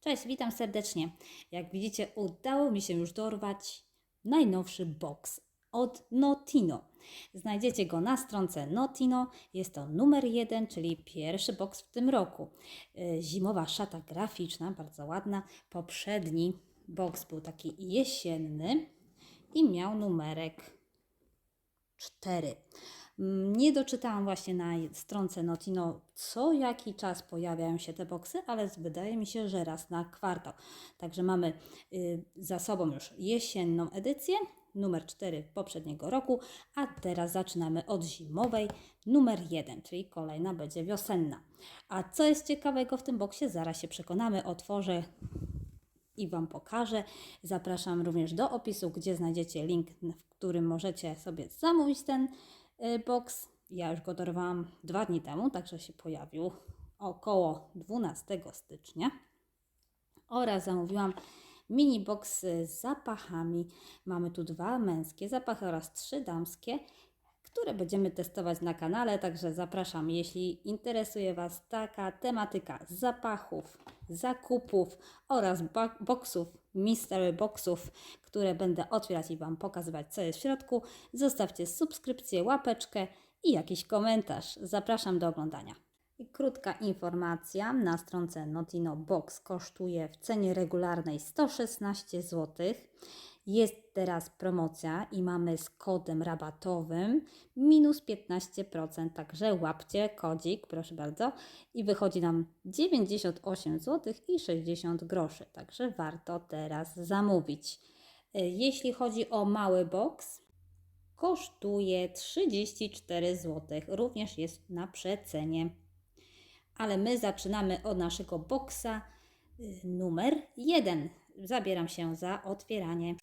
Cześć, witam serdecznie. Jak widzicie, udało mi się już dorwać najnowszy box od Notino. Znajdziecie go na stronce Notino. Jest to numer jeden, czyli pierwszy box w tym roku. Yy, Zimowa szata graficzna, bardzo ładna. Poprzedni box był taki jesienny i miał numerek 4. Mm, Nie doczytałam właśnie na stronce Notino, co jaki czas pojawiają się te boksy, ale wydaje mi się, że raz na kwartał. Także mamy y, za sobą już jesienną edycję, numer 4 poprzedniego roku, a teraz zaczynamy od zimowej, numer 1, czyli kolejna będzie wiosenna. A co jest ciekawego w tym boksie, zaraz się przekonamy, otworzę i Wam pokażę. Zapraszam również do opisu, gdzie znajdziecie link, w którym możecie sobie zamówić ten box. Ja już go dorwałam dwa dni temu, także się pojawił około 12 stycznia. Oraz zamówiłam mini box z zapachami. Mamy tu dwa męskie zapachy oraz trzy damskie, które będziemy testować na kanale, także zapraszam, jeśli interesuje Was taka tematyka zapachów, zakupów oraz boksów, mystery boxów, które będę otwierać i Wam pokazywać, co jest w środku. Zostawcie subskrypcję, łapeczkę i jakiś komentarz. Zapraszam do oglądania. Krótka informacja, na stronce Notino Box kosztuje w cenie regularnej 116 zł. Jest teraz promocja i mamy z kodem rabatowym minus 15%, także łapcie kodzik, proszę bardzo, i wychodzi nam 98 zł i 60 groszy, także warto teraz zamówić. E, Jeśli chodzi o mały box, kosztuje 34 zł, również jest na przecenie. Ale my zaczynamy od naszego boksa y, numer 1. Zabieram się za otwieranie.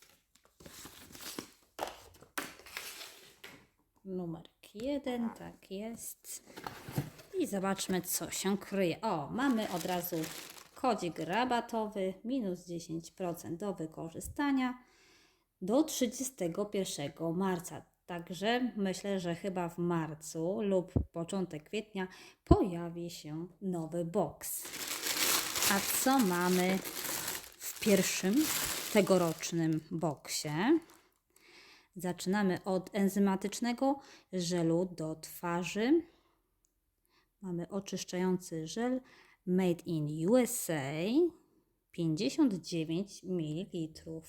Numer 1, tak jest. I zobaczmy, co się kryje. O, mamy od razu kodzik rabatowy, minus 10% do wykorzystania do 31 marca. Także myślę, że chyba w marcu lub początek kwietnia pojawi się nowy box. A co mamy w pierwszym tegorocznym boksie? Zaczynamy od enzymatycznego żelu do twarzy. Mamy oczyszczający żel Made in USA 59 ml.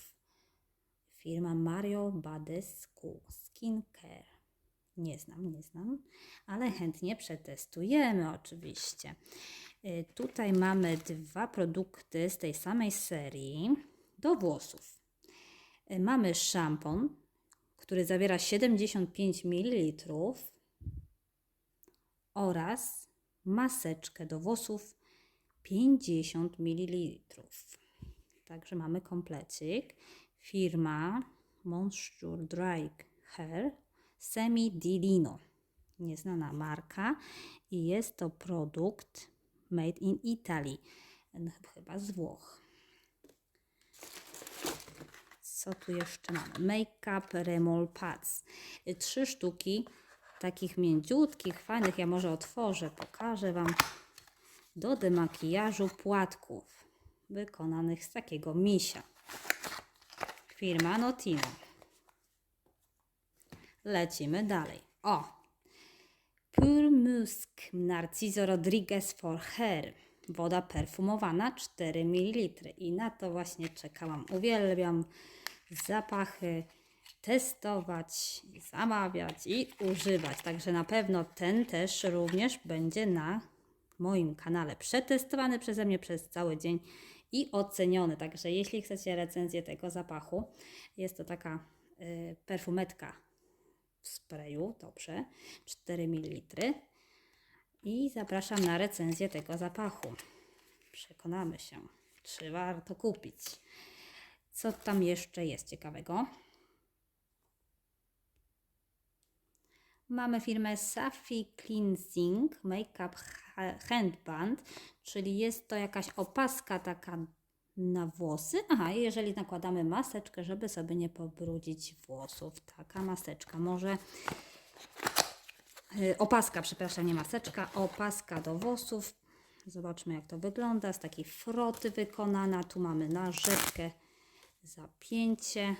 Firma Mario Badescu Skincare. Nie znam, nie znam, ale chętnie przetestujemy oczywiście. Y, Tutaj mamy dwa produkty z tej samej serii do włosów. Y, Mamy szampon, który zawiera 75 ml oraz maseczkę do włosów 50 ml. Także mamy komplecik. Firma Monster Dry Hair Semi Di Lino. Nieznana marka i jest to produkt made in Italy. Chyba z Włoch. Co tu jeszcze mamy? Make-up Remol Pads. Y, Trzy sztuki takich mięciutkich, fajnych. Ja może otworzę, pokażę Wam do demakijażu płatków wykonanych z takiego misia. Firma Notino. Lecimy dalej. O! Pure Musk Narciso Rodriguez for Hair. Woda perfumowana 4 ml. I na to właśnie czekałam. Uwielbiam zapachy testować, zamawiać i używać. Także na pewno ten też również będzie na moim kanale przetestowany przeze mnie przez cały dzień i oceniony. Także jeśli chcecie recenzję tego zapachu, jest to taka y, perfumetka w sprayu, dobrze, 4 ml. I zapraszam na recenzję tego zapachu. Przekonamy się, czy warto kupić. Co tam jeszcze jest ciekawego? Mamy firmę Safi Cleansing Makeup Ha- Handband, czyli jest to jakaś opaska taka na włosy. Aha, i jeżeli nakładamy maseczkę, żeby sobie nie pobrudzić włosów. Taka maseczka. Może y, opaska, przepraszam, nie maseczka, opaska do włosów Zobaczmy, jak to wygląda. Z takiej froty wykonana. Tu mamy narzepkę, zapięcie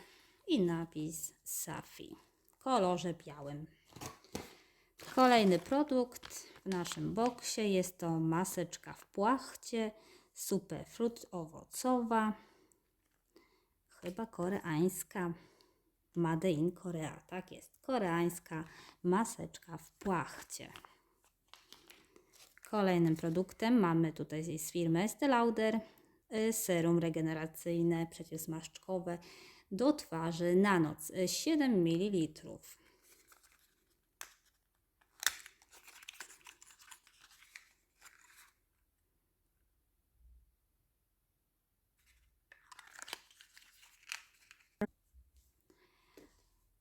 i napis Safi w kolorze białym. Kolejny produkt w naszym boksie jest to maseczka w płachcie, superfruit owocowa, chyba koreańska, Made in Korea, tak jest, koreańska maseczka w płachcie. Kolejnym produktem mamy tutaj z firmy Estée Lauder y, serum regeneracyjne przeciwzmarszczkowe do twarzy na noc y, 7 ml.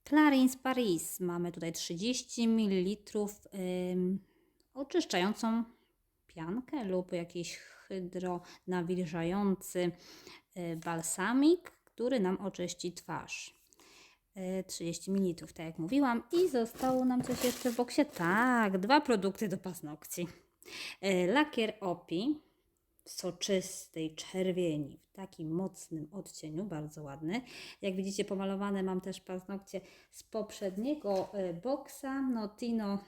Clarins Paris. Mamy tutaj 30 ml ym, oczyszczającą piankę lub jakiś hydronawilżający y, balsamik, który nam oczyści twarz. Y, 30 ml, tak jak mówiłam. I zostało nam coś jeszcze w boksie. Tak, dwa produkty do paznokci. Y, Lakier Opi soczystej czerwieni, w takim mocnym odcieniu, bardzo ładny. Jak widzicie, pomalowane mam też paznokcie z poprzedniego y, boksa. Notino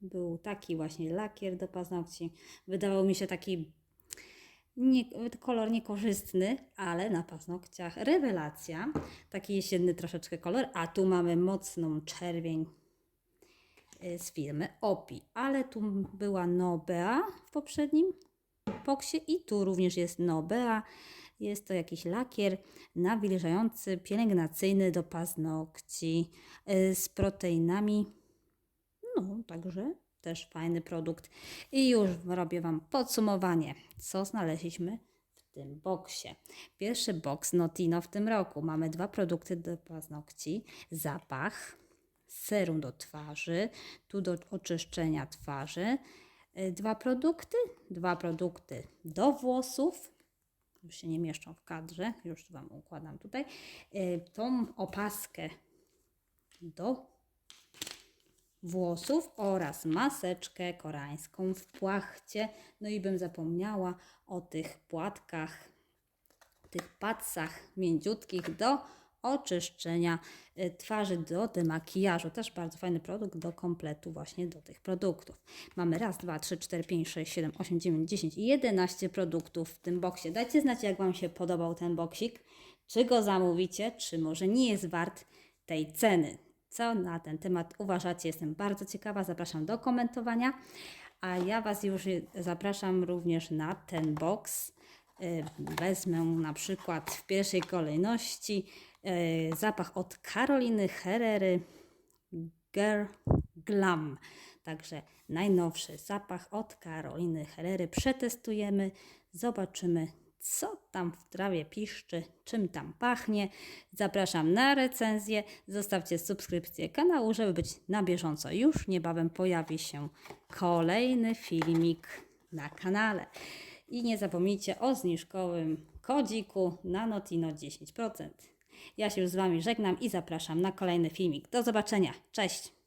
był taki właśnie lakier do paznokci. Wydawał mi się taki nie, kolor niekorzystny, ale na paznokciach rewelacja. Taki jesienny troszeczkę kolor, a tu mamy mocną czerwień y, z firmy Opi, ale tu była Nobea w poprzednim boksie i tu również jest Nobea. Jest to jakiś lakier nawilżający, pielęgnacyjny do paznokci y, z proteinami. No, także też fajny produkt. I już robię Wam podsumowanie, co znaleźliśmy w tym boksie. Pierwszy boks Notino w tym roku. Mamy dwa produkty do paznokci. Zapach, serum do twarzy, tu do oczyszczenia twarzy. Y, Dwa produkty, dwa produkty do włosów. Już się nie mieszczą w kadrze, już Wam układam tutaj. Y, Tą opaskę do włosów oraz maseczkę koreańską w płachcie. No i bym zapomniała o tych płatkach, tych padsach mięciutkich do oczyszczenia y, twarzy, do demakijażu. Też bardzo fajny produkt do kompletu właśnie do tych produktów. Mamy raz, dwa, trzy, cztery, pięć, sześć, siedem, osiem, dziewięć, dziesięć i 11 produktów w tym boksie. Dajcie znać, jak Wam się podobał ten boksik. Czy go zamówicie, czy może nie jest wart tej ceny. Co na ten temat uważacie? Jestem bardzo ciekawa. Zapraszam do komentowania. A ja Was już zapraszam również na ten boks. Y, Wezmę na przykład w pierwszej kolejności y, zapach od Karoliny Herrery Girl Glam. Także najnowszy zapach od Karoliny Herrery przetestujemy, zobaczymy co tam w trawie piszczy, czym tam pachnie. Zapraszam na recenzję, zostawcie subskrypcję kanału, żeby być na bieżąco. Już niebawem pojawi się kolejny filmik na kanale. I nie zapomnijcie o zniżkowym kodziku na Notino 10%. Ja się już z Wami żegnam i zapraszam na kolejny filmik. Do zobaczenia. Cześć!